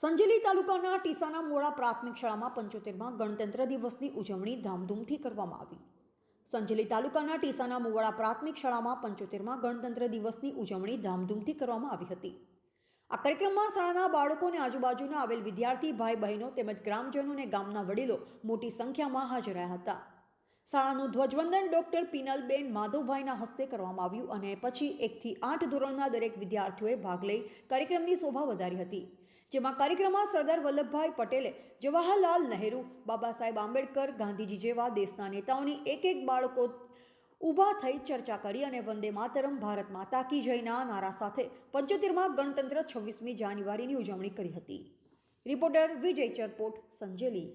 સંજેલી તાલુકાના ટીસાના મોડા પ્રાથમિક શાળામાં પંચોતેરમાં ગણતંત્ર દિવસની ઉજવણી ધામધૂમથી કરવામાં આવી. સંજેલી તાલુકાના ટીસાના મોવાડા પ્રાથમિક શાળામાં પંચોતેરમાં ગણતંત્ર દિવસની ઉજવણી ધામધૂમથી કરવામાં આવી હતી. આ કાર્યક્રમમાં શાળાના બાળકો અને આજુબાજુના આવેલ વિદ્યાર્થી, ભાઈ બહેનો તેમજ ગ્રામજનો અને ગામના વડીલો મોટી સંખ્યામાં હાજર રહ્યા હતા. શાળાનું ધ્વજવંદન ડોક્ટર પિનલબેન માધવભાઈના હસ્તે કરવામાં આવ્યું અને પછી એકથી આઠ ધોરણના દરેક વિદ્યાર્થીઓએ ભાગ લઈ કાર્યક્રમની શોભા વધારી હતી, જેમાં કાર્યક્રમમાં સરદાર વલ્લભભાઈ પટેલે જવાહરલાલ નહેરુ, બાબા સાહેબ આંબેડકર, ગાંધીજી જેવા દેશના નેતાઓની એક એક બાળકો ઊભા થઈ ચર્ચા કરી અને વંદે માતરમ, ભારત માતા કી જયના નારા સાથે પંચોતેરમાં ગણતંત્ર છવ્વીસમી જાન્યુઆરીની ઉજવણી કરી હતી. રિપોર્ટર વિજય ચરપોટ, સંજેલી.